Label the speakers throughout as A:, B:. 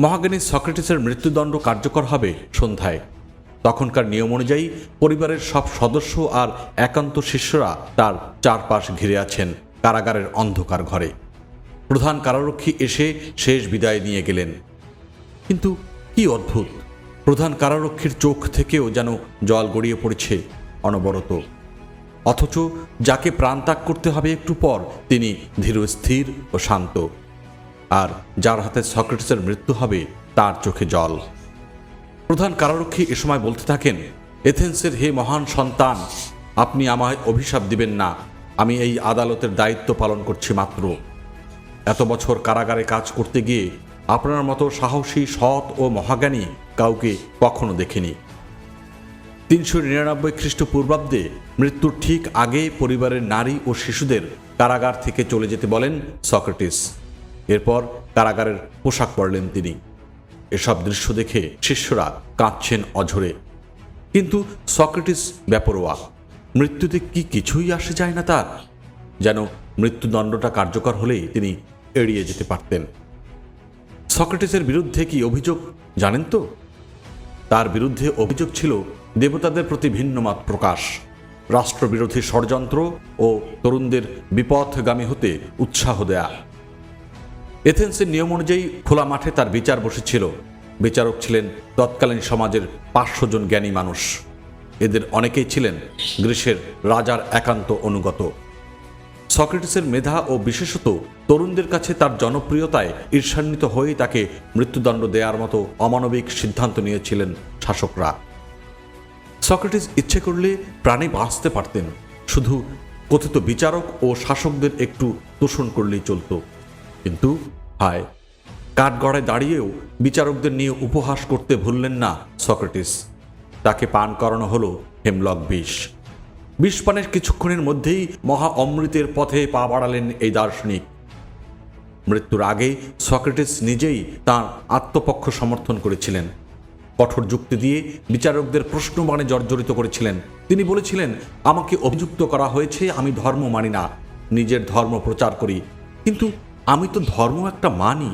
A: মহাজ্ঞানী সক্রেটিসের মৃত্যুদণ্ড কার্যকর হবে সন্ধ্যায়। তখনকার নিয়ম অনুযায়ী পরিবারের সব সদস্য আর একান্ত শিষ্যরা তার চারপাশ ঘিরে আছেন কারাগারের অন্ধকার ঘরে। প্রধান কারারক্ষী এসে শেষ বিদায় নিয়ে গেলেন। কিন্তু কি অদ্ভুত! প্রধান কারারক্ষীর চোখ থেকেও যেন জল গড়িয়ে পড়েছে অনবরত। অথচ যাকে প্রাণ ত্যাগ করতে হবে একটু পর তিনি ধীর স্থির ও শান্ত। আর যার হাতে সক্রেটিসের মৃত্যু হবে, তার চোখে জল। প্রধান কারারক্ষী এ সময় বলতে থাকেন, এথেন্সের হে মহান সন্তান, আপনি আমায় অভিশাপ দিবেন না। আমি এই আদালতের দায়িত্ব পালন করছি মাত্র। এত বছর কারাগারে কাজ করতে গিয়ে আপনার মতো সাহসী, সৎ ও মহাজ্ঞানী কাউকে কখনো দেখিনি। তিনশো নিরানব্বই খ্রিস্টপূর্বাব্দে মৃত্যুর ঠিক আগে পরিবারের নারী ও শিশুদের কারাগার থেকে চলে যেতে বলেন সক্রেটিস। এরপর কারাগারের পোশাক পরলেন তিনি। এসব দৃশ্য দেখে শিষ্যরা কাঁদছেন অঝরে। কিন্তু সক্রেটিস ব্যাপরোয়া, মৃত্যুতে কি কিছুই আসে যায় না তার? যেন মৃত্যুদণ্ডটা কার্যকর হলেই তিনি এড়িয়ে যেতে পারতেন। সক্রেটিসের বিরুদ্ধে কি অভিযোগ, জানেন তো? তার বিরুদ্ধে অভিযোগ ছিল দেবতাদের প্রতি ভিন্ন মত প্রকাশ, রাষ্ট্রবিরোধী ষড়যন্ত্র ও তরুণদের বিপথগামী হতে উৎসাহ দেয়া। এথেন্সের নিয়ম অনুযায়ী খোলা মাঠে তার বিচার বসেছিল। বিচারক ছিলেন তৎকালীন সমাজের পাঁচশো জন জ্ঞানী মানুষ। এদের অনেকেই ছিলেন গ্রীসের রাজার একান্ত অনুগত। সক্রেটিসের মেধা ও বিশেষত তরুণদের কাছে তার জনপ্রিয়তায় ঈর্ষান্বিত হয়ে তাকে মৃত্যুদণ্ড দেওয়ার মতো অমানবিক সিদ্ধান্ত নিয়েছিলেন শাসকরা। সক্রেটিস ইচ্ছে করলে প্রাণে বাঁচতে পারতেন। শুধু কথিত বিচারক ও শাসকদের একটু তোষণ করলেই চলত। কিন্তু হায়, কাঠগড়ায় দাঁড়িয়েও বিচারকদের নিয়ে উপহাস করতে ভুললেন না সক্রেটিস। তাকে পান করানো হলো হেমলক বিষ। বিষ পানের কিছুক্ষণের মধ্যেই মহা অমৃতের পথে পা বাড়ালেন এই দার্শনিক। মৃত্যুর আগে সক্রেটিস নিজেই তাঁর আত্মপক্ষ সমর্থন করেছিলেন। কঠোর যুক্তি দিয়ে বিচারকদের প্রশ্নবাণে জর্জরিত করেছিলেন। তিনি বলেছিলেন, আমাকে অভিযুক্ত করা হয়েছে, আমি ধর্ম মানি না, নিজের ধর্ম প্রচার করি। কিন্তু আমি তো ধর্ম একটা মানি,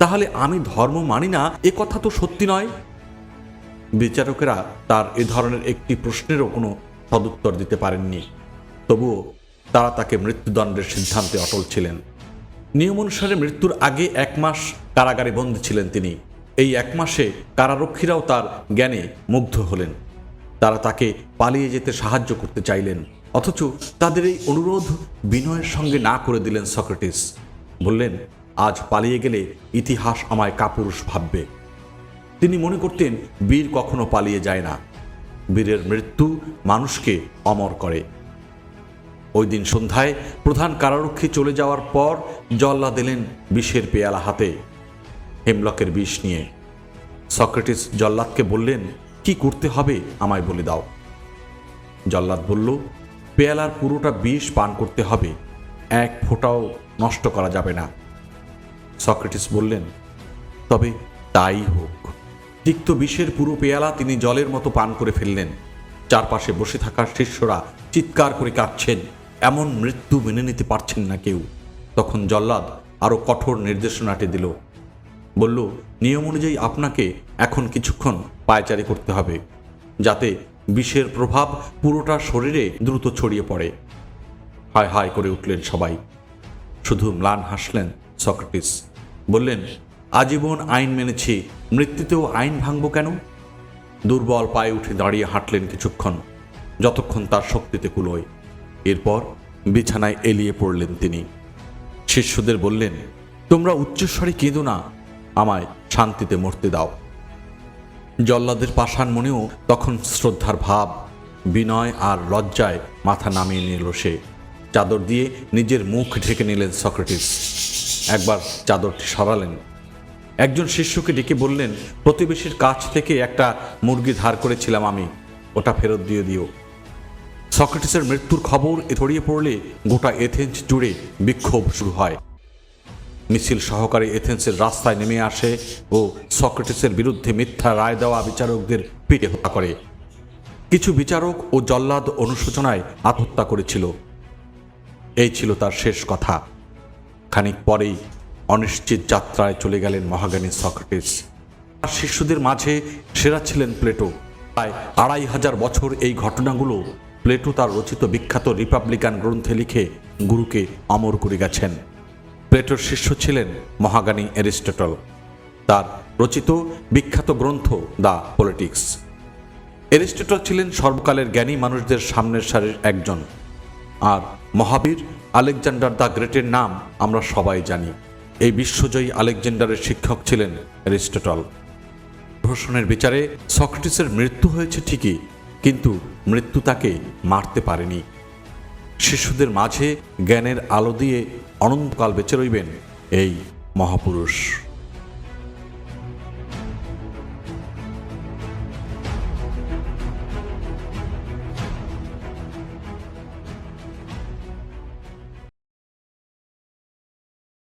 A: তাহলে আমি ধর্ম মানি না, এ কথা তো সত্যি নয়? বিচারকেরা তার এ ধরনের একটি প্রশ্নেরও কোনো সদুত্তর দিতে পারেননি। তবুও তারা তাকে মৃত্যুদণ্ডের সিদ্ধান্তে অটল ছিলেন। নিয়ম অনুসারে মৃত্যুর আগে এক মাস কারাগারে বন্দী ছিলেন তিনি। এই এক মাসে কারারক্ষীরাও তার জ্ঞানে মুগ্ধ হলেন। তারা তাকে পালিয়ে যেতে সাহায্য করতে চাইলেন, অথচ তাদের এই অনুরোধ বিনয়ের সঙ্গে না করে দিলেন সক্রেটিস। বললেন, আজ পালিয়ে গেলে ইতিহাস আমায় কাপুরুষ ভাববে। তিনি মনে করতেন, বীর কখনো পালিয়ে যায় না। বীরের মৃত্যু মানুষকে অমর করে। ওই দিন সন্ধ্যায় প্রধান কারারক্ষী চলে যাওয়ার পর জল্লা দিলেন বিষের পেয়ালা হাতে, হেমলকের বিষ নিয়ে। সক্রেটিস জল্লাদকে বললেন, কি করতে হবে আমায় বলে দাও। জল্লাদ বলল, পেয়ালার পুরোটা বিষ পান করতে হবে। এক ফোঁটাও নষ্ট করা যাবে না। সক্রেটিস বললেন, তবে তাই হোক। তিক্ত বিষের পুরো পেয়ালা তিনি জলের মতো পান করে ফেললেন। চারপাশে বসে থাকা শিষ্যরা চিৎকার করে কাঁদছেন। এমন মৃত্যু মেনে নিতে পারছেন না কেউ। তখন জল্লাদ আরও কঠোর নির্দেশনাটি দিল। বলল, নিয়ম অনুযায়ী আপনাকে এখন কিছুক্ষণ পায়চারি করতে হবে, যাতে বিষের প্রভাব পুরোটা শরীরে দ্রুত ছড়িয়ে পড়ে। হায় হায়, করে উঠলেন সবাই। শুধু ম্লান হাসলেন সক্রেটিস। বললেন, আজীবন আইন মেনেছি, মৃত্যুতেও আইন ভাঙব কেন? দুর্বল পায়ে উঠে দাঁড়িয়ে হাঁটলেন কিছুক্ষণ, যতক্ষণ তার শক্তিতে কুলোয় এরপর বিছানায় এলিয়ে পড়লেন তিনি। শিষ্যদের বললেন, তোমরা উচ্চস্বরে কেঁদো না, আমায় শান্তিতে মরতে দাও। জল্লাদের পাষাণ মনেও তখন শ্রদ্ধার ভাব, বিনয় আর লজ্জায় মাথা নামিয়ে নিল সে। চাদর দিয়ে নিজের মুখ ঢেকে নিলেন সক্রেটিস। একবার চাদরটি সরালেন। একজন শিষ্যকে ডেকে বললেন, প্রতিবেশীর কাছ থেকে একটা মুরগি ধার করেছিলাম আমি, ওটা ফেরত দিয়ে দিও। সক্রেটিসের মৃত্যুর খবর ছড়িয়ে পড়লে গোটা এথেন্স জুড়ে বিক্ষোভ শুরু হয়। মিছিল সহকারে এথেন্সের রাস্তায় নেমে আসে ও সক্রেটিসের বিরুদ্ধে মিথ্যা রায় দেওয়া বিচারকদের পিটে হত্যা করে। কিছু বিচারক ও জল্লাদ অনুশোচনায় আত্মহত্যা করেছিল। এই ছিল তার শেষ কথা। খানিক পরেই অনিশ্চিত যাত্রায় চলে গেলেন মহাজ্ঞানী সক্রেটিস। তার শিষ্যদের মাঝে সেরা ছিলেন প্লেটো। প্রায় আড়াই হাজার বছর এই ঘটনাগুলো প্লেটো তার রচিত বিখ্যাত রিপাবলিকান গ্রন্থে লিখে গুরুকে অমর করে গেছেন। প্লেটোর শিষ্য ছিলেন মহাগানী অ্যারিস্টটল। তার রচিত বিখ্যাত গ্রন্থ দ্য পলিটিক্স। অ্যারিস্টটল ছিলেন সর্বকালের জ্ঞানী মানুষদের সামনের সারির একজন। আর মহাবীর আলেকজান্ডার দ্য গ্রেটের নাম আমরা সবাই জানি। এই বিশ্বজয়ী আলেকজান্ডারের শিক্ষক ছিলেন অ্যারিস্টটল। ধর্ষণের বিচারে সক্রেটিসের মৃত্যু হয়েছে ঠিকই, কিন্তু মৃত্যু তাকে মারতে পারেনি। শিশুদের মাঝে জ্ঞানের আলো দিয়ে অনন্তকাল বেঁচে রইবেন এই মহাপুরুষ।